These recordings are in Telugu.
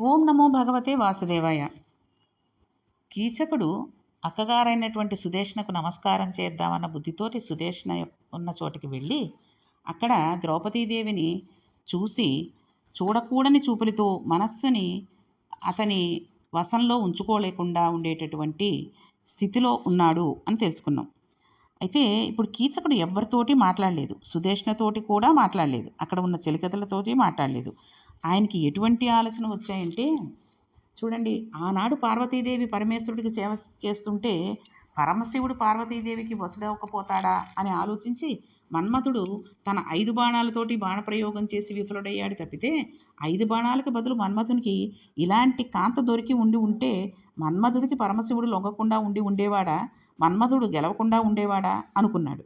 ఓం నమో భగవతే వాసుదేవాయ. కీచకుడు అక్కగారైనటువంటి సుదేష్ణకు నమస్కారం చేద్దామన్న బుద్ధితోటి సుదేష్ణ ఉన్న చోటికి వెళ్ళి అక్కడ ద్రౌపదీదేవిని చూసి చూడకూడని చూపులతో మనస్సుని అతని వశంలో ఉంచుకోలేకుండా ఉండేటటువంటి స్థితిలో ఉన్నాడు అని తెలుసుకున్నాం. అయితే ఇప్పుడు కీచకుడు ఎవరితోటి మాట్లాడలేదు. సుదేష్ణతోటి కూడా మాట్లాడలేదు. అక్కడ ఉన్న చెలికతలతోటి మాట్లాడలేదు. ఆయనకి ఎటువంటి ఆలోచన వచ్చాయంటే చూడండి ఆనాడు పార్వతీదేవి పరమేశ్వరుడికి సేవ చేస్తుంటే పరమశివుడు పార్వతీదేవికి వసుడవకపోతాడా అని ఆలోచించి మన్మథుడు తన ఐదు బాణాలతోటి బాణప్రయోగం చేసి విఫలుడయ్యాడు తప్పితే ఐదు బాణాలకు బదులు మన్మథునికి ఇలాంటి కాంత దొరికి ఉండి ఉంటే మన్మథుడికి పరమశివుడు లొంగకుండా ఉండి ఉండేవాడా? మన్మథుడు గెలవకుండా ఉండేవాడా? అనుకున్నాడు.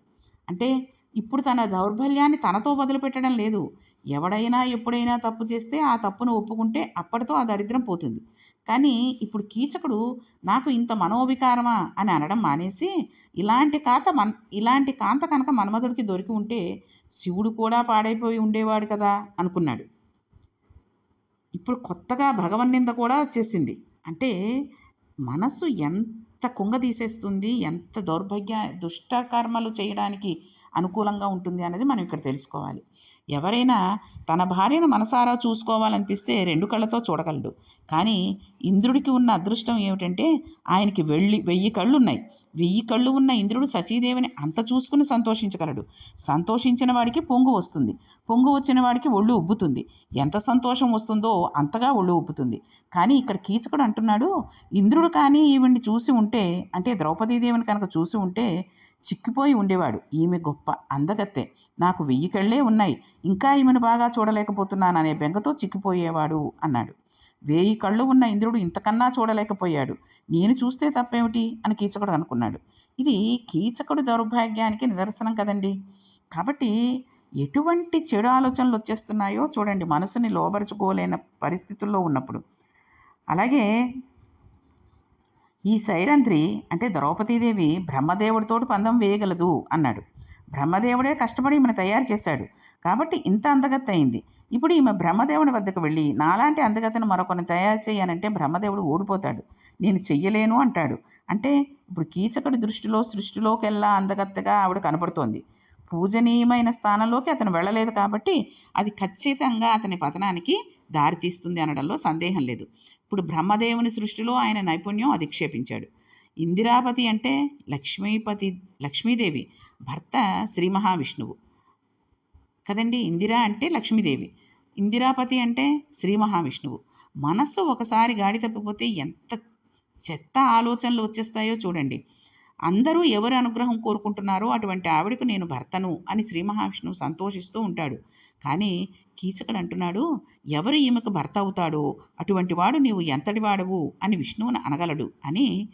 అంటే ఇప్పుడు తన దౌర్బల్యాన్ని తనతో వదిలిపెట్టడం లేదు. ఎవడైనా ఎప్పుడైనా తప్పు చేస్తే ఆ తప్పును ఒప్పుకుంటే అప్పటితో ఆ దరిద్రం పోతుంది. కానీ ఇప్పుడు కీచకుడు నాకు ఇంత మనోవికారమా అని అనడం మానేసి ఇలాంటి కాత మన్ ఇలాంటి కాంత కనుక మన్మధుడికి దొరికి ఉంటే శివుడు కూడా పాడైపోయి ఉండేవాడు కదా అనుకున్నాడు. ఇప్పుడు కొత్తగా భగవన్నింద కూడా వచ్చేసింది. అంటే మనస్సు ఎంత కుంగ తీసేస్తుంది ఎంత దౌర్భాగ్య దుష్ట కర్మలు చేయడానికి అనుకూలంగా ఉంటుంది అనేది మనం ఇక్కడ తెలుసుకోవాలి. ఎవరైనా తన భార్యను మనసారా చూసుకోవాలనిపిస్తే రెండు కళ్ళతో చూడగలడు. కానీ ఇంద్రుడికి ఉన్న అదృష్టం ఏమిటంటే ఆయనకి వెళ్ళి వెయ్యి కళ్ళు ఉన్నాయి వెయ్యి కళ్ళు ఉన్న ఇంద్రుడు సచీదేవిని అంత చూసుకుని సంతోషించగలడు. సంతోషించిన వాడికి పొంగు వస్తుంది. పొంగు వచ్చిన వాడికి ఒళ్ళు ఉబ్బుతుంది. ఎంత సంతోషం వస్తుందో అంతగా ఒళ్ళు ఉబ్బుతుంది. కానీ ఇక్కడ కీచకుడు అంటున్నాడు ఇంద్రుడు కానీ ఈవిని చూసి ఉంటే అంటే ద్రౌపదీదేవిని కనుక చూసి ఉంటే చిక్కిపోయి ఉండేవాడు. ఈమె గొప్ప అందగత్తె. నాకు వెయ్యి కళ్ళే ఉన్నాయి. ఇంకా ఈమెను బాగా చూడలేకపోతున్నాననే బెంగతో చిక్కిపోయేవాడు అన్నాడు. వేయి కళ్ళు ఉన్న ఇంద్రుడు ఇంతకన్నా చూడలేకపోయాడు. నేను చూస్తే తప్పేమిటి? అని కీచకుడు అనుకున్నాడు. ఇది కీచకుడు దౌర్భాగ్యానికి నిదర్శనం కదండి. కాబట్టి ఎటువంటి చెడు ఆలోచనలు వచ్చేస్తున్నాయో చూడండి మనసుని లోబరుచుకోలేని పరిస్థితుల్లో ఉన్నప్పుడు. అలాగే ఈ సైరంధ్రి అంటే ద్రౌపదీదేవి బ్రహ్మదేవుడితో పందం వేయగలదు అన్నాడు. బ్రహ్మదేవుడే కష్టపడి ఈమెను తయారు చేశాడు. కాబట్టి ఇంత అందగత్త అయింది. ఇప్పుడు ఈమె బ్రహ్మదేవుని వద్దకు వెళ్ళి నాలాంటి అందగతను మరొకరిని తయారు చేయనంటే బ్రహ్మదేవుడు ఓడిపోతాడు. నేను చెయ్యలేను అంటాడు. అంటే ఇప్పుడు కీచకుడి దృష్టిలో సృష్టిలోకెల్లా అందగత్తగా ఆవిడ కనపడుతోంది. పూజనీయమైన స్థానంలోకి అతను వెళ్ళలేదు కాబట్టి అది ఖచ్చితంగా అతని పతనానికి దారితీస్తుంది అనడంలో సందేహం లేదు. ఇప్పుడు బ్రహ్మదేవుని సృష్టిలో ఆయన నైపుణ్యం అధిక్షేపించాడు. ఇందిరాపతి అంటే లక్ష్మీపతి లక్ష్మీదేవి. భర్త శ్రీ మహావిష్ణువు. కదండి? ఇందిరా అంటే లక్ష్మీదేవి. ఇందిరాపతి అంటే శ్రీ మహావిష్ణువు. మనస్సు ఒకసారి గాడి తప్పిపోతే ఎంత చెత్త ఆలోచనలు వచ్చేస్తాయో చూడండి. అందరూ ఎవరి అనుగ్రహం కోరుకుంటున్నారో అటువంటి ఆవిడకు నేను భర్తను అని శ్రీ మహావిష్ణువు సంతోషిస్తూ ఉంటాడు. కానీ కీచకుడు అంటున్నాడు ఎవరు ఈమెకు భర్త అవుతాడో? అటువంటి వాడు నీవు ఎంతటి వాడవు అని విష్ణువుని అనగలడు అని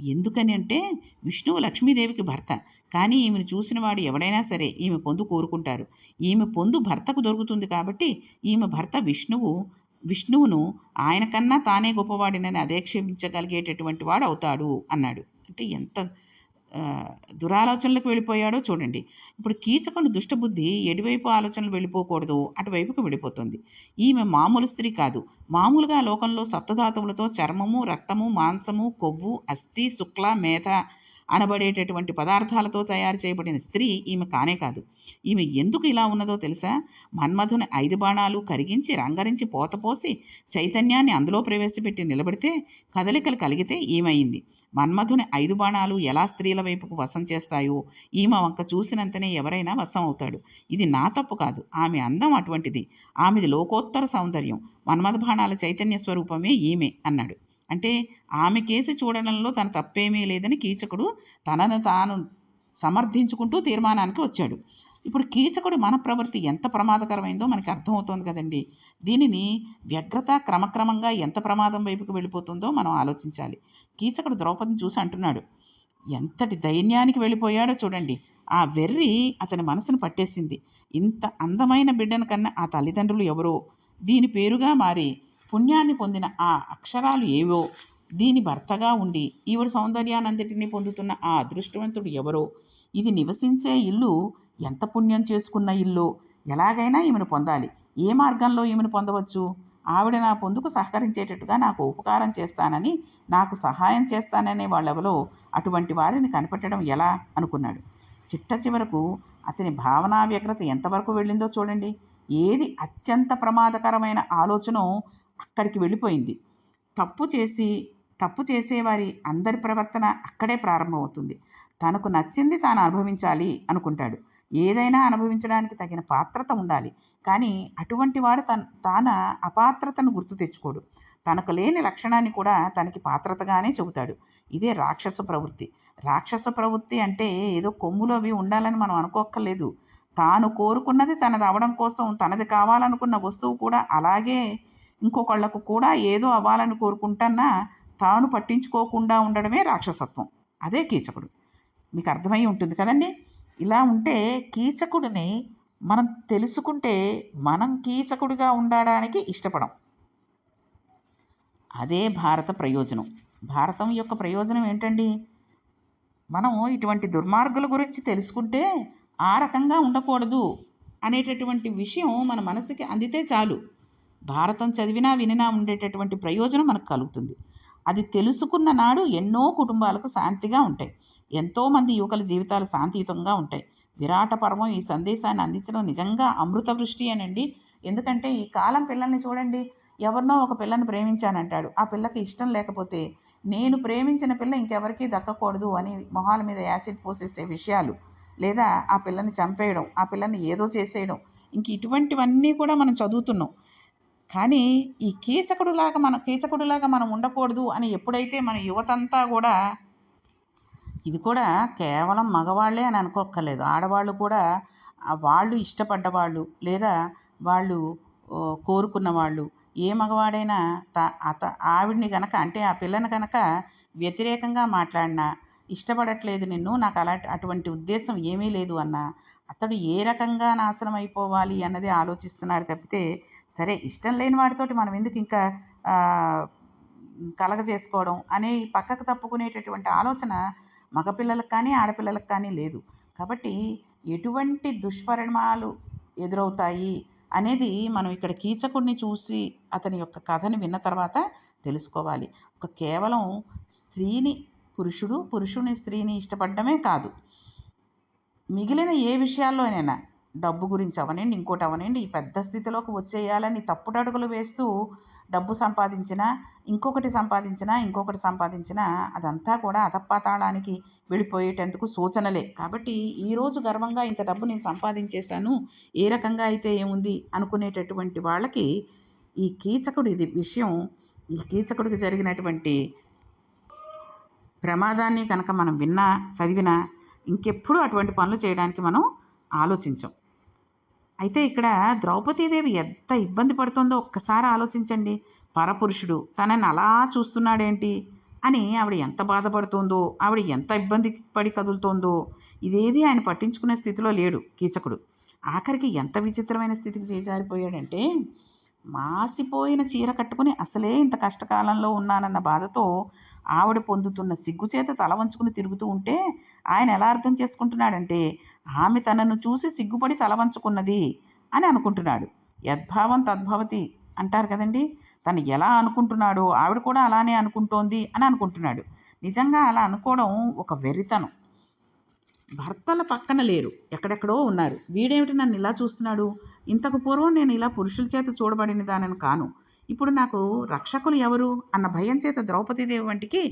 ఎందుకని అంటే విష్ణువు లక్ష్మీదేవికి భర్త. కానీ ఈమెను చూసిన వాడు ఎవడైనా సరే ఈమె పొందు కోరుకుంటారు. ఈమె పొందు భర్తకు దొరుకుతుంది కాబట్టి ఈమె భర్త విష్ణువు విష్ణువును ఆయన కన్నా తానే గొప్పవాడినని అధేక్షేపించగలిగేటటువంటి వాడు అవుతాడు అన్నాడు. అంటే ఎంత దురాలోచనలకు వెళ్ళిపోయాడో చూడండి. ఇప్పుడు కీచకుని దుష్టబుద్ధి ఎటువైపు ఆలోచనలు వెళ్ళిపోకూడదు అటువైపుకు వెళ్ళిపోతుంది. ఈమె మామూలు స్త్రీ కాదు. మామూలుగా లోకంలో సప్తధాతువులతో చర్మము రక్తము మాంసము కొవ్వు అస్థి శుక్ల మేధ అనబడేటటువంటి పదార్థాలతో తయారు చేయబడిన స్త్రీ ఈమె కానే కాదు. ఈమె ఎందుకు ఇలా ఉన్నదో తెలుసా? మన్మధుని ఐదు బాణాలు కరిగించి రంగరించి పోతపోసి చైతన్యాన్ని అందులో ప్రవేశపెట్టి నిలబడితే కదలికలు కలిగితే ఈమెయింది మన్మధుని ఐదు బాణాలు ఎలా స్త్రీల వైపుకు వశం చేస్తాయో? ఈమె వంక చూసినంతనే ఎవరైనా వశం అవుతాడు. ఇది నా తప్పు కాదు. ఆమె అందం అటువంటిది. ఆమెది లోకోత్తర సౌందర్యం. మన్మధ బాణాల చైతన్య స్వరూపమే ఈమె అన్నాడు. అంటే ఆమె కేసి చూడడంలో తన తప్పేమీ లేదని కీచకుడు తనను తాను సమర్థించుకుంటూ తీర్మానానికి వచ్చాడు. ఇప్పుడు కీచకుడి మన ప్రవృత్తి ఎంత ప్రమాదకరమైందో మనకి అర్థమవుతోంది కదండి. దీనిని వ్యగ్రత క్రమక్రమంగా ఎంత ప్రమాదం వైపుకు వెళ్ళిపోతుందో మనం ఆలోచించాలి. కీచకుడు ద్రౌపదిని చూసి అంటున్నాడు ఎంతటి దైన్యానికి వెళ్ళిపోయాడో చూడండి. ఆ వెర్రి అతని మనసును పట్టేసింది. ఇంత అందమైన బిడ్డను కన్నా ఆ తల్లిదండ్రులు ఎవరో? దీని పేరుగా మారి పుణ్యాన్ని పొందిన ఆ అక్షరాలు ఏవో దీని భర్తగా ఉండి ఈవిడ సౌందర్యానంతటినీ పొందుతున్న ఆ అదృష్టవంతుడు ఎవరో? ఇది నివసించే ఇల్లు ఎంత పుణ్యం చేసుకున్న ఇల్లు? ఎలాగైనా ఈమెను పొందాలి. ఏ మార్గంలో ఈమెను పొందవచ్చు? ఆవిడ నా పొందుకు సహకరించేటట్టుగా నాకు ఉపకారం చేస్తానని నాకు సహాయం చేస్తాననే వాళ్ళెవలో అటువంటి వారిని కనిపెట్టడం ఎలా? అనుకున్నాడు. చిట్ట చివరకు అతని భావనా వ్యగ్రత ఎంతవరకు వెళ్ళిందో చూడండి. ఏది అత్యంత ప్రమాదకరమైన ఆలోచన అక్కడికి వెళ్ళిపోయింది. తప్పు చేసి తప్పు చేసేవారి అందరి ప్రవర్తన అక్కడే ప్రారంభమవుతుంది. తనకు నచ్చింది తాను అనుభవించాలి అనుకుంటాడు. ఏదైనా అనుభవించడానికి తగిన పాత్రత ఉండాలి. కానీ అటువంటి వాడు తన తాన అపాత్రతను గుర్తు తెచ్చుకోడు. తనకు లేని లక్షణాన్ని కూడా తనకి పాత్రతగానే చెబుతాడు. ఇదే రాక్షస ప్రవృత్తి. రాక్షస ప్రవృత్తి అంటే ఏదో కొమ్ములు అవి ఉండాలని మనం అనుకోక్కర్లేదు. తాను కోరుకున్నది తనది అవడం కోసం తనది కావాలనుకున్న వస్తువు కూడా అలాగే ఇంకొకళ్ళకు కూడా ఏదో అవ్వాలని కోరుకుంటున్నా తాను పట్టించుకోకుండా ఉండడమే రాక్షసత్వం. అదే కీచకుడు. మీకు అర్థమై ఉంటుంది కదండి? ఇలా ఉంటే కీచకుడిని మనం తెలుసుకుంటే మనం కీచకుడిగా ఉండడానికి ఇష్టపడం. అదే భారత ప్రయోజనం. భారతం యొక్క ప్రయోజనం ఏంటండి? మనం ఇటువంటి దుర్మార్గుల గురించి తెలుసుకుంటే ఆ రకంగా ఉండకూడదు అనేటటువంటి విషయం మన మనసుకి అందితే చాలు. భారతం చదివినా వినినా ఉండేటటువంటి ప్రయోజనం మనకు కలుగుతుంది. అది తెలుసుకున్న నాడు ఎన్నో కుటుంబాలకు శాంతిగా ఉంటాయి. ఎంతోమంది యువకుల జీవితాలు శాంతియుతంగా ఉంటాయి. విరాట పర్వం ఈ సందేశాన్ని అందించడం నిజంగా అమృత వృష్టి అనండి. ఎందుకంటే ఈ కాలం పిల్లల్ని చూడండి ఎవరినో ఒక పిల్లని ప్రేమించానంటాడు. ఆ పిల్లకి ఇష్టం లేకపోతే నేను ప్రేమించిన పిల్ల ఇంకెవరికీ దక్కకూడదు అని మొహాల మీద యాసిడ్ పోసేసే విషయాలు. లేదా ఆ పిల్లని చంపేయడం ఆ పిల్లని ఏదో చేసేయడం. ఇంక ఇటువంటివన్నీ కూడా మనం చదువుతున్నాం. కానీ ఈ కీచకుడులాగా మన కీచకుడులాగా మనం ఉండకూడదు అని ఎప్పుడైతే మన యువతంతా కూడా ఇది కూడా కేవలం మగవాళ్ళే అని అనుకోక్కర్లేదు. ఆడవాళ్ళు కూడా వాళ్ళు ఇష్టపడ్డవాళ్ళు లేదా వాళ్ళు కోరుకున్న వాళ్ళు ఏ మగవాడైనా త అత ఆవిడ్ని కనుక అంటే ఆ పిల్లని కనుక వ్యతిరేకంగా మాట్లాడినా ఇష్టపడట్లేదు నిన్ను నాకు అలా అటువంటి ఉద్దేశం ఏమీ లేదు అన్న. అతడు ఏ రకంగా నాశనం అయిపోవాలి అన్నది ఆలోచిస్తున్నారు తప్పితే సరే ఇష్టం లేని వాడితోటి మనం ఎందుకు ఇంకా కలగజేసుకోవడం అనే పక్కకు తప్పుకునేటటువంటి ఆలోచన మగపిల్లలకు కానీ ఆడపిల్లలకు కానీ లేదు. కాబట్టి ఎటువంటి దుష్పరిణామాలు ఎదురవుతాయి అనేది మనం ఇక్కడ కీచకుడిని చూసి అతని యొక్క కథని విన్న తర్వాత తెలుసుకోవాలి. ఒక కేవలం స్త్రీని పురుషుడు పురుషుని స్త్రీని ఇష్టపడడమే కాదు. మిగిలిన ఏ విషయాల్లోనైనా డబ్బు గురించి అవనండి ఇంకోటి అవనండి ఈ పెద్ద స్థితిలోకి వచ్చేయాలని తప్పుడు అడుగులు వేస్తూ డబ్బు సంపాదించినా ఇంకొకటి సంపాదించినా ఇంకొకటి సంపాదించినా అదంతా కూడా అధపాతాళానికి వెళ్ళిపోయేటందుకు సూచనలే. కాబట్టి ఈరోజు గర్వంగా ఇంత డబ్బు నేను సంపాదించేశాను ఏ రకంగా అయితే ఏముంది అనుకునేటటువంటి వాళ్ళకి ఈ కీచకుడు ఇది విషయం ఈ కీచకుడికి జరిగినటువంటి ప్రమాదాన్ని కనుక మనం విన్నా చదివినా ఇంకెప్పుడు అటువంటి పనులు చేయడానికి మనం ఆలోచించం. అయితే ఇక్కడ ద్రౌపదీదేవి ఎంత ఇబ్బంది పడుతుందో ఒక్కసారి ఆలోచించండి. పరపురుషుడు తనని అలా చూస్తున్నాడేంటి? అని ఆవిడ ఎంత బాధపడుతుందో ఆవిడ ఎంత ఇబ్బంది పడి కదులుతోందో ఇదేది ఆయన పట్టించుకునే స్థితిలో లేడు కీచకుడు. ఆఖరికి ఎంత విచిత్రమైన స్థితికి చేజారిపోయాడంటే మాసిపోయిన చీర కట్టుకుని అసలే ఇంత కష్టకాలంలో ఉన్నానన్న బాధతో ఆవిడ పొందుతున్న సిగ్గుచేత తల వంచుకుని తిరుగుతూ ఉంటే ఆయన ఎలా అర్థం చేసుకుంటున్నాడంటే ఆమె తనను చూసి సిగ్గుపడి తల వంచుకున్నది అని అనుకుంటున్నాడు. యద్భావం తద్భవతి అంటారు కదండి తను ఎలా అనుకుంటున్నాడో ఆవిడ కూడా అలానే అనుకుంటోంది అని అనుకుంటున్నాడు. నిజంగా అలా అనుకోవడం ఒక వెరితనం భర్తల పక్కన లేరు. ఎక్కడెక్కడో ఉన్నారు. వీడేమిటి నన్ను ఇలా చూస్తున్నాడు? ఇంతకు పూర్వం నేను ఇలా పురుషుల చేత చూడబడిన దానని కాను. ఇప్పుడు నాకు రక్షకులు ఎవరు? అన్న భయం చేత ద్రౌపదీదేవి వంటికి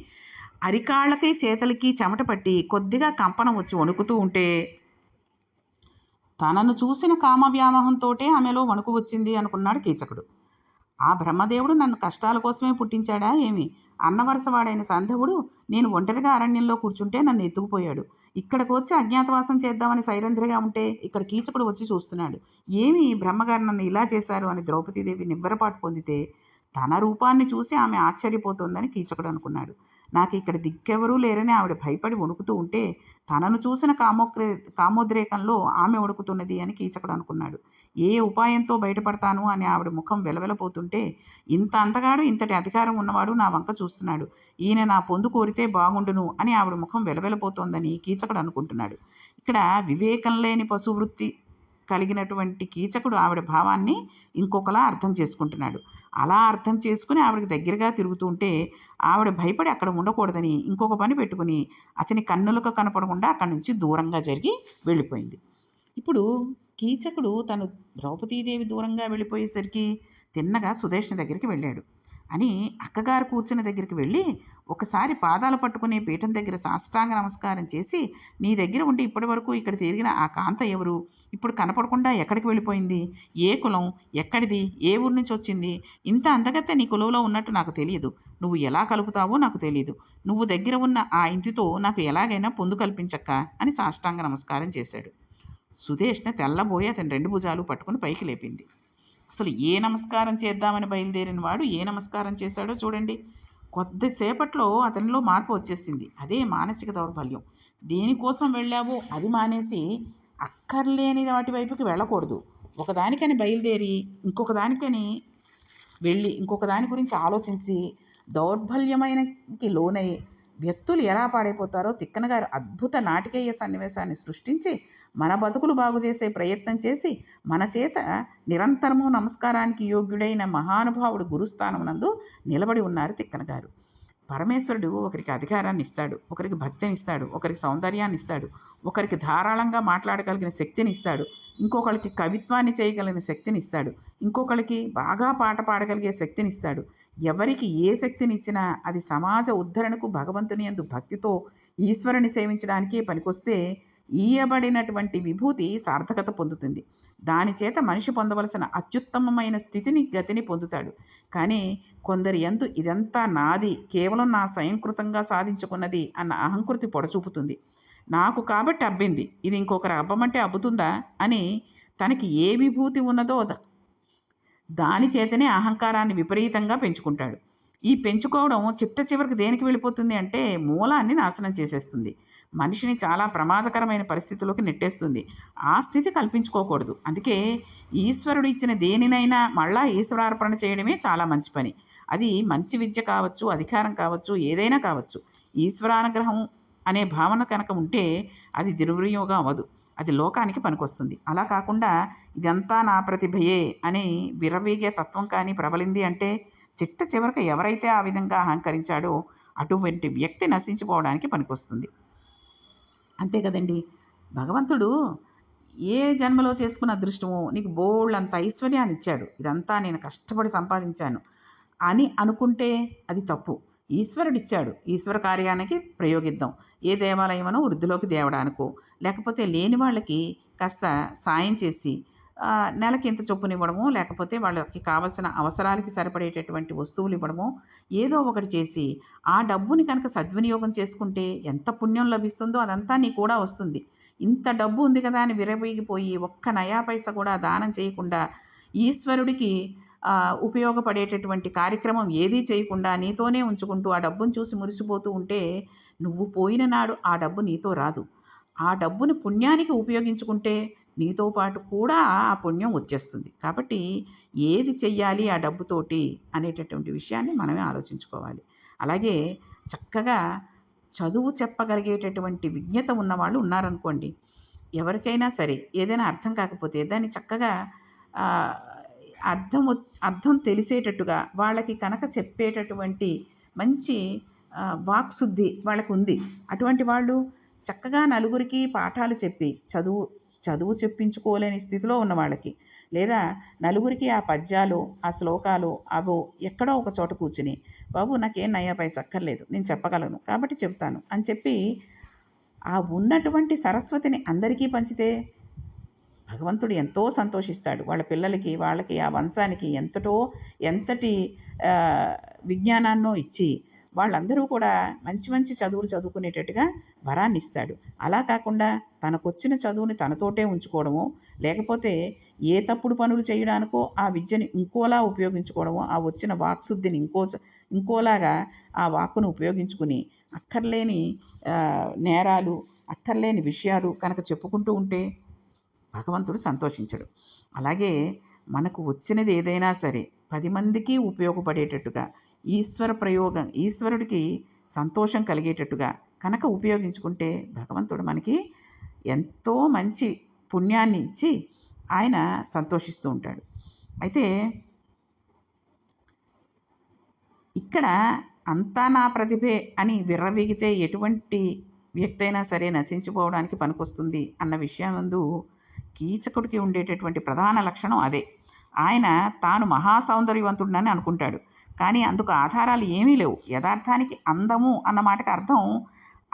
అరికాళ్ళకి చేతలకి చెమట పట్టి కొద్దిగా కంపనం వచ్చి వణుకుతూ ఉంటే తనను చూసిన కామవ్యామోహంతోటే ఆమెలో వణుకు వచ్చింది అనుకున్నాడు కీచకుడు. ఆ బ్రహ్మదేవుడు నన్ను కష్టాల కోసమే పుట్టించాడా ఏమి? అన్నవరసవాడైన సంధవుడు నేను ఒంటరిగా అరణ్యంలో కూర్చుంటే నన్ను ఎత్తుకుపోయాడు. ఇక్కడికి వచ్చి అజ్ఞాతవాసం చేద్దామని సైరంధ్రిగా ఉంటే ఇక్కడ కీచకుడు వచ్చి చూస్తున్నాడు. ఏమి బ్రహ్మగారు నన్ను ఇలా చేశారు అని ద్రౌపదీదేవి నివ్వరపాటు పొందితే తన రూపాన్ని చూసి ఆమె ఆశ్చర్యపోతోందని కీచకుడు అనుకున్నాడు. నాకు ఇక్కడ దిక్కెవరూ లేరని ఆవిడ భయపడి వణుకుతూ ఉంటే తనను చూసిన కామోక్రే కామోద్రేకంలో ఆమె వణుకుతున్నది అని కీచకుడు అనుకున్నాడు. ఏ ఉపాయంతో బయటపడతాను అని ఆవిడ ముఖం వెలవెలపోతుంటే ఇంత అంతగాడు ఇంతటి అధికారం ఉన్నవాడు నా వంక చూస్తున్నాడు. ఈయన నా పొందు కోరితే బాగుండును అని ఆవిడ ముఖం వెలవెలపోతోందని కీచకుడు అనుకుంటున్నాడు. ఇక్కడ వివేకం లేని పశువృత్తి కలిగినటువంటి కీచకుడు ఆవిడ భావాన్ని ఇంకొకలా అర్థం చేసుకుంటున్నాడు. అలా అర్థం చేసుకుని ఆవిడకి దగ్గరగా తిరుగుతూ ఉంటే ఆవిడ భయపడి అక్కడ ఉండకూడదని ఇంకొక పని పెట్టుకుని అతని కన్నులకు కనపడకుండా అక్కడి నుంచి దూరంగా జరిగి వెళ్ళిపోయింది. ఇప్పుడు కీచకుడు తను ద్రౌపదీదేవి దూరంగా వెళ్ళిపోయేసరికి తిన్నగా సుదేష్ని దగ్గరికి వెళ్ళాడు. అని అక్కగారు కూర్చున్న దగ్గరికి వెళ్ళి ఒకసారి పాదాలు పట్టుకునే పీఠం దగ్గర సాష్టాంగ నమస్కారం చేసి నీ దగ్గర ఉండి ఇప్పటి వరకు ఇక్కడ తిరిగిన ఆ కాంత ఎవరు? ఇప్పుడు కనపడకుండా ఎక్కడికి వెళ్ళిపోయింది? ఏ కులం? ఎక్కడిది? ఏ ఊరి నుంచి వచ్చింది? ఇంత అందగత్తె నీ కులంలో ఉన్నట్టు నాకు తెలియదు. నువ్వు ఎలా కలుపుతావో నాకు తెలియదు. నువ్వు దగ్గర ఉన్న ఆ ఇంటితో నాకు ఎలాగైనా పొందు కల్పించక్క అని సాష్టాంగ నమస్కారం చేశాడు. సుదేష్ణ తెల్లబోయి అతని రెండు భుజాలు పట్టుకుని పైకి లేపింది. అసలు ఏ నమస్కారం చేద్దామని బయలుదేరిన వాడు ఏ నమస్కారం చేశాడో చూడండి. కొద్దిసేపట్లో అతనిలో మార్పు వచ్చేసింది. అదే మానసిక దౌర్బల్యం. దేనికోసం వెళ్ళావో? అది మానేసి అక్కర్లేని వాటి వైపుకి వెళ్ళకూడదు. ఒకదానికని బయలుదేరి ఇంకొక దానికని వెళ్ళి ఇంకొక దాని గురించి ఆలోచించి దౌర్బల్యమైనకి లోనై వ్యక్తులు ఎలా పాడైపోతారో తిక్కన గారు అద్భుత నాటికేయ సన్నివేశాన్ని సృష్టించి మన బతుకులు బాగు చేసే ప్రయత్నం చేసి మన చేత నిరంతరము నమస్కారానికి యోగ్యుడైన మహానుభావుడు గురుస్థానం నందు నిలబడి ఉన్నారు తిక్కన గారు. పరమేశ్వరుడు ఒకరికి అధికారాన్ని ఇస్తాడు ఒకరికి భక్తిని ఇస్తాడు ఒకరికి సౌందర్యాన్ని ఇస్తాడు ఒకరికి ధారాళంగా మాట్లాడగలిగిన శక్తిని ఇస్తాడు ఇంకొకరికి కవిత్వాన్ని చేయగలిగిన శక్తిని ఇస్తాడు ఇంకొకరికి బాగా పాట పాడగలిగే శక్తిని ఇస్తాడు ఎవరికి ఏ శక్తిని ఇచ్చినా అది సమాజ ఉద్ధరణకు భగవంతుని ఎందు భక్తితో ఈశ్వరుని సేవించడానికే పనికొస్తే ఈయబడినటువంటి విభూతి సార్థకత పొందుతుంది. దానిచేత మనిషి పొందవలసిన అత్యుత్తమమైన స్థితిని గతిని పొందుతాడు. కానీ కొందరి ఎందు ఇదంతా నాది కేవలం నా స్వయంకృతంగా సాధించుకున్నది అన్న అహంకృతి పొడచూపుతుంది. నాకు కాబట్టి అబ్బింది. ఇది ఇంకొకరు అబ్బమంటే అబ్బుతుందా అని తనకి ఏ విభూతి ఉన్నదో దానిచేతనే దాని చేతనే అహంకారాన్ని విపరీతంగా పెంచుకుంటాడు. ఈ పెంచుకోవడం చిట్ట చివరికి దేనికి వెళ్ళిపోతుంది అంటే మూలాన్ని నాశనం చేసేస్తుంది. మనిషిని చాలా ప్రమాదకరమైన పరిస్థితిలోకి నెట్టేస్తుంది. ఆ స్థితి కల్పించుకోకూడదు. అందుకే ఈశ్వరుడు ఇచ్చిన దేనినైనా మళ్ళా ఈశ్వరార్పణ చేయడమే చాలా మంచి పని. అది మంచి విద్య కావచ్చు అధికారం కావచ్చు ఏదైనా కావచ్చు. ఈశ్వరానుగ్రహం అనే భావన కనుక ఉంటే అది దుర్వినియోగం అవ్వదు. అది లోకానికి పనికొస్తుంది. అలా కాకుండా ఇదంతా నా ప్రతిభయే అని విరవీగే తత్వం కానీ ప్రబలింది అంటే చిట్ట చివరికి ఎవరైతే ఆ విధంగా అహంకరించాడో అటువంటి వ్యక్తి నశించిపోవడానికి పనికొస్తుంది. అంతే కదండి. భగవంతుడు ఏ జన్మలో చేసుకున్న అదృష్టమో నీకు బోళ్ళంత ఐశ్వర్యాన్ని ఇచ్చాడు ఇదంతా నేను కష్టపడి సంపాదించాను అని అనుకుంటే అది తప్పు. ఈశ్వరుడు ఇచ్చాడు ఈశ్వర కార్యానికి ప్రయోగిద్దాం. ఏ దేవాలయమనో వృద్ధిలోకి తేవడానికో. లేకపోతే లేని వాళ్ళకి కాస్త సాయం చేసి నెలకి ఇంత చొప్పున ఇవ్వడమో లేకపోతే వాళ్ళకి కావలసిన అవసరాలకి సరిపడేటటువంటి వస్తువులు ఇవ్వడము ఏదో ఒకటి చేసి ఆ డబ్బుని కనుక సద్వినియోగం చేసుకుంటే ఎంత పుణ్యం లభిస్తుందో అదంతా నీ కూడా వస్తుంది. ఇంత డబ్బు ఉంది కదా అని విరవీగిపోయి ఒక్క నయా పైస కూడా దానం చేయకుండా ఈశ్వరుడికి ఉపయోగపడేటటువంటి కార్యక్రమం ఏదీ చేయకుండా నీతోనే ఉంచుకుంటూ ఆ డబ్బును చూసి మురిసిపోతూ ఉంటే నువ్వు పోయిన నాడు ఆ డబ్బు నీతో రాదు. ఆ డబ్బును పుణ్యానికి ఉపయోగించుకుంటే నీతో పాటు కూడా ఆ పుణ్యం వచ్చేస్తుంది. కాబట్టి ఏది చెయ్యాలి ఆ డబ్బుతోటి అనేటటువంటి విషయాన్ని మనమే ఆలోచించుకోవాలి. అలాగే చక్కగా చదువు చెప్పగలిగేటటువంటి విజ్ఞత ఉన్నవాళ్ళు ఉన్నారనుకోండి ఎవరికైనా సరే ఏదైనా అర్థం కాకపోతే దాన్ని చక్కగా అర్థం వచ్చి అర్థం తెలిసేటట్టుగా వాళ్ళకి కనుక చెప్పేటటువంటి మంచి వాక్శుద్ధి వాళ్ళకు ఉంది అటువంటి వాళ్ళు చక్కగా నలుగురికి పాఠాలు చెప్పి చదువు చదువు చెప్పించుకోలేని స్థితిలో ఉన్న వాళ్ళకి లేదా నలుగురికి ఆ పద్యాలు ఆ శ్లోకాలు అవో ఎక్కడో ఒక చోట కూర్చుని బాబు నాకేం నయ్యా పైస అక్కర్లేదు నేను చెప్పగలను కాబట్టి చెప్తాను అని చెప్పి ఆ ఉన్నటువంటి సరస్వతిని అందరికీ పంచితే భగవంతుడు ఎంతో సంతోషిస్తాడు. వాళ్ళ పిల్లలకి వాళ్ళకి ఆ వంశానికి ఎంతటో ఎంతటి విజ్ఞానాన్నో ఇచ్చి వాళ్ళందరూ కూడా మంచి మంచి చదువులు చదువుకునేటట్టుగా వరాన్ని ఇస్తాడు. అలా కాకుండా తనకొచ్చిన చదువుని తనతోటే ఉంచుకోవడమో లేకపోతే ఏ తప్పుడు పనులు చేయడానికో ఆ విద్యని ఇంకోలా ఉపయోగించుకోవడమో ఆ వచ్చిన వాక్శుద్ధిని ఇంకో ఇంకోలాగా ఆ వాక్కును ఉపయోగించుకుని అక్కర్లేని నేరాలు అక్కర్లేని విషయాలు కనుక చెప్పుకుంటూ ఉంటే భగవంతుడు సంతోషించడు. అలాగే మనకు వచ్చినది ఏదైనా సరే పది మందికి ఉపయోగపడేటట్టుగా ఈశ్వర ప్రయోగం ఈశ్వరుడికి సంతోషం కలిగేటట్టుగా కనుక ఉపయోగించుకుంటే భగవంతుడు మనకి ఎంతో మంచి పుణ్యాన్ని ఇచ్చి ఆయన సంతోషిస్తూ ఉంటాడు. అయితే ఇక్కడ అంతా నా ప్రతిభే అని విర్రవీగితే ఎటువంటి వ్యక్తి అయినా సరే నశించిపోవడానికి పనికొస్తుంది అన్న విషయం ముందు కీచకుడికి ఉండేటటువంటి ప్రధాన లక్షణం అదే. ఆయన తాను మహా సౌందర్యవంతుడని అనుకుంటాడు. కానీ అందుకు ఆధారాలు ఏమీ లేవు. యథార్థానికి అందము అన్నమాటకి అర్థం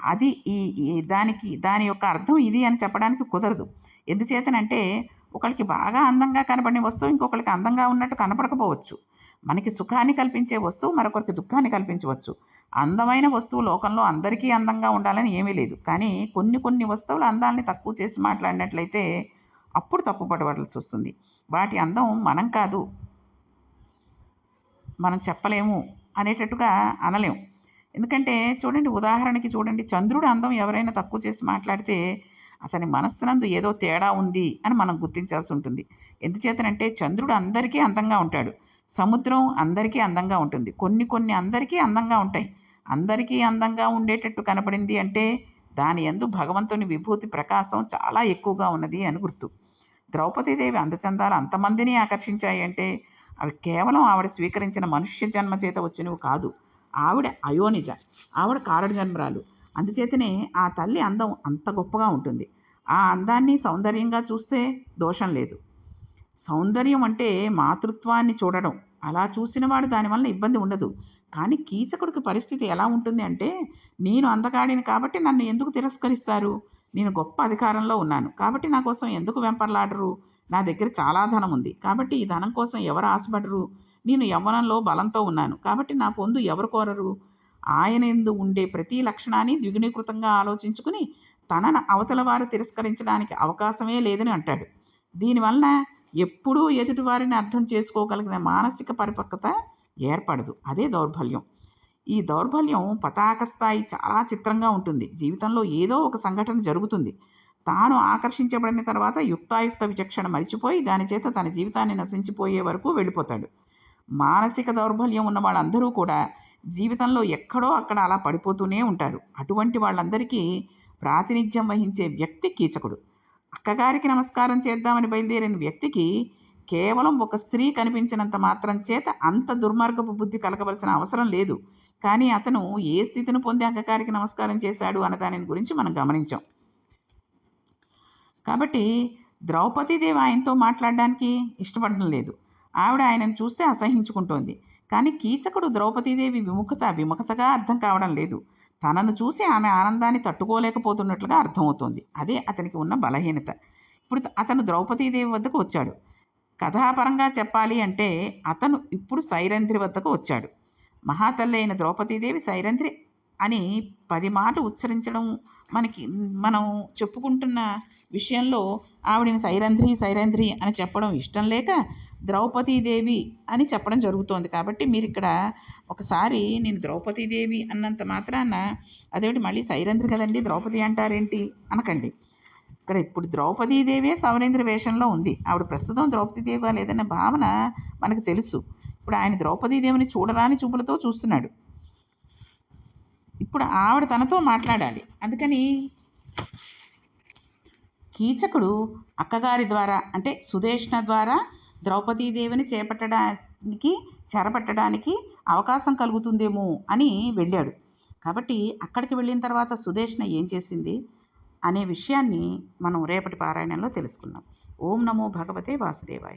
అది ఈ ఈ దానికి దాని యొక్క అర్థం ఇది అని చెప్పడానికి కుదరదు. ఎందుచేతనంటే ఒకరికి బాగా అందంగా కనబడిన వస్తువు ఇంకొకరికి అందంగా ఉన్నట్టు కనపడకపోవచ్చు. మనకి సుఖాన్ని కల్పించే వస్తువు మరొకరికి దుఃఖాన్ని కల్పించవచ్చు. అందమైన వస్తువు లోకంలో అందరికీ అందంగా ఉండాలని ఏమీ లేదు. కానీ కొన్ని కొన్ని వస్తువుల అందాలని తక్కువ చేసి మాట్లాడినట్లయితే అప్పుడు తప్పుపడవలసి వస్తుంది. వాటి అందం మనం కాదు. మనం చెప్పలేము అనేటట్టుగా అనలేము ఎందుకంటే చూడండి ఉదాహరణకి చూడండి చంద్రుడు అందం ఎవరైనా తక్కువ చేసి మాట్లాడితే అతని మనస్సునందు ఏదో తేడా ఉంది అని మనం గుర్తించాల్సి ఉంటుంది. ఎందుచేతనంటే చంద్రుడు అందరికీ అందంగా ఉంటాడు. సముద్రం అందరికీ అందంగా ఉంటుంది. కొన్ని కొన్ని అందరికీ అందంగా ఉంటాయి. అందరికీ అందంగా ఉండేటట్టు కనపడింది అంటే దాని ఎందు భగవంతుని విభూతి ప్రకాశం చాలా ఎక్కువగా ఉన్నది అని గుర్తు. ద్రౌపదీదేవి అందచందాలు అంతమందిని ఆకర్షించాయి అంటే అవి కేవలం ఆవిడ స్వీకరించిన మనుష్య జన్మ చేత వచ్చినవి కాదు. ఆవిడ అయోనిజ ఆవిడ కారణ జన్మరాలు అందుచేతనే ఆ తల్లి అందం అంత గొప్పగా ఉంటుంది. ఆ అందాన్ని సౌందర్యంగా చూస్తే దోషం లేదు. సౌందర్యం అంటే మాతృత్వాన్ని చూడడం. అలా చూసినవాడు దానివల్ల ఇబ్బంది ఉండదు. కానీ కీచకుడికి పరిస్థితి ఎలా ఉంటుంది అంటే నేను అందగాడిని కాబట్టి నన్ను ఎందుకు తిరస్కరిస్తారు? నేను గొప్ప అధికారంలో ఉన్నాను. కాబట్టి నా కోసం ఎందుకు వెంపర్లాడరు? నా దగ్గర చాలా ధనం ఉంది. కాబట్టి ఈ ధనం కోసం ఎవరు ఆశపడరు? నేను యవ్వనంలో బలంతో ఉన్నాను. కాబట్టి నా పొందు ఎవరు కోరరు? ఆయన ఎందు ఉండే ప్రతి లక్షణాన్ని ద్విగుణీకృతంగా ఆలోచించుకుని తనను అవతల వారు తిరస్కరించడానికి అవకాశమే లేదని అంటాడు. దీనివలన ఎప్పుడూ ఎదుటివారిని అర్థం చేసుకోగలిగిన మానసిక పరిపక్వత ఏర్పడదు. అదే దౌర్బల్యం. ఈ దౌర్బల్యం పతాక స్థాయి చాలా చిత్రంగా ఉంటుంది. జీవితంలో ఏదో ఒక సంఘటన జరుగుతుంది. తాను ఆకర్షించబడిన తర్వాత యుక్తాయుక్త విచక్షణ మరిచిపోయి దాని చేత తన జీవితాన్ని నశించిపోయే వరకు వెళ్ళిపోతాడు. మానసిక దౌర్బల్యం ఉన్న వాళ్ళందరూ కూడా జీవితంలో ఎక్కడో అక్కడ అలా పడిపోతూనే ఉంటారు. అటువంటి వాళ్ళందరికీ ప్రాతినిధ్యం వహించే వ్యక్తి కీచకుడు. అక్కగారికి నమస్కారం చేద్దామని బయలుదేరిన వ్యక్తికి కేవలం ఒక స్త్రీ కనిపించినంత మాత్రం చేత అంత దుర్మార్గపు బుద్ధి కలగవలసిన అవసరం లేదు. కానీ అతను ఏ స్థితిని పొంది అంగకారికి నమస్కారం చేశాడు అన్న దాని గురించి మనం గమనించాం. కాబట్టి ద్రౌపదీదేవి ఆయనతో మాట్లాడడానికి ఇష్టపడడం లేదు. ఆవిడ ఆయనను చూస్తే అసహించుకుంటోంది. కానీ కీచకుడు ద్రౌపదీదేవి విముఖత విముఖతగా అర్థం కావడం లేదు. తనను చూసి ఆమె ఆనందాన్ని తట్టుకోలేకపోతున్నట్లుగా అర్థమవుతోంది. అదే అతనికి ఉన్న బలహీనత. ఇప్పుడు అతను ద్రౌపదీదేవి వద్దకు వచ్చాడు. కథాపరంగా చెప్పాలి అంటే అతను ఇప్పుడు సైరంధ్రి వద్దకు వచ్చాడు. మహాతల్లి అయిన ద్రౌపదీదేవి సైరంధ్రి అని పది మాటలు ఉచ్చరించడం మనకి మనం చెప్పుకుంటున్న విషయంలో ఆవిడని సైరంధ్రి సైరంధ్రి అని చెప్పడం ఇష్టం లేక ద్రౌపదీదేవి అని చెప్పడం జరుగుతోంది. కాబట్టి మీరు ఇక్కడ ఒకసారి నేను ద్రౌపదీదేవి అన్నంత మాత్రాన అదేమిటి మళ్ళీ సైరంధ్రి కదండి ద్రౌపది అంటారేంటి అనకండి. ఇక్కడ ఇప్పుడు ద్రౌపదీదేవే సౌరేంద్ర వేషంలో ఉంది. ఆవిడ ప్రస్తుతం ద్రౌపదీదేవి లేదన్న భావన మనకు తెలుసు. ఇప్పుడు ఆయన ద్రౌపదీదేవిని చూడరాని చూపులతో చూస్తున్నాడు. ఇప్పుడు ఆవిడ తనతో మాట్లాడాలి. అందుకని కీచకుడు అక్కగారి ద్వారా అంటే సుదేష్ణ ద్వారా ద్రౌపదీదేవిని చేపట్టడానికి చెరపట్టడానికి అవకాశం కలుగుతుందేమో అని వెళ్ళాడు. కాబట్టి అక్కడికి వెళ్ళిన తర్వాత సుదేష్ణ ఏం చేసింది అనే విషయాన్ని మనం రేపటి పారాయణంలో తెలుసుకుందాం. ఓం నమో భగవతే వాసుదేవాయ.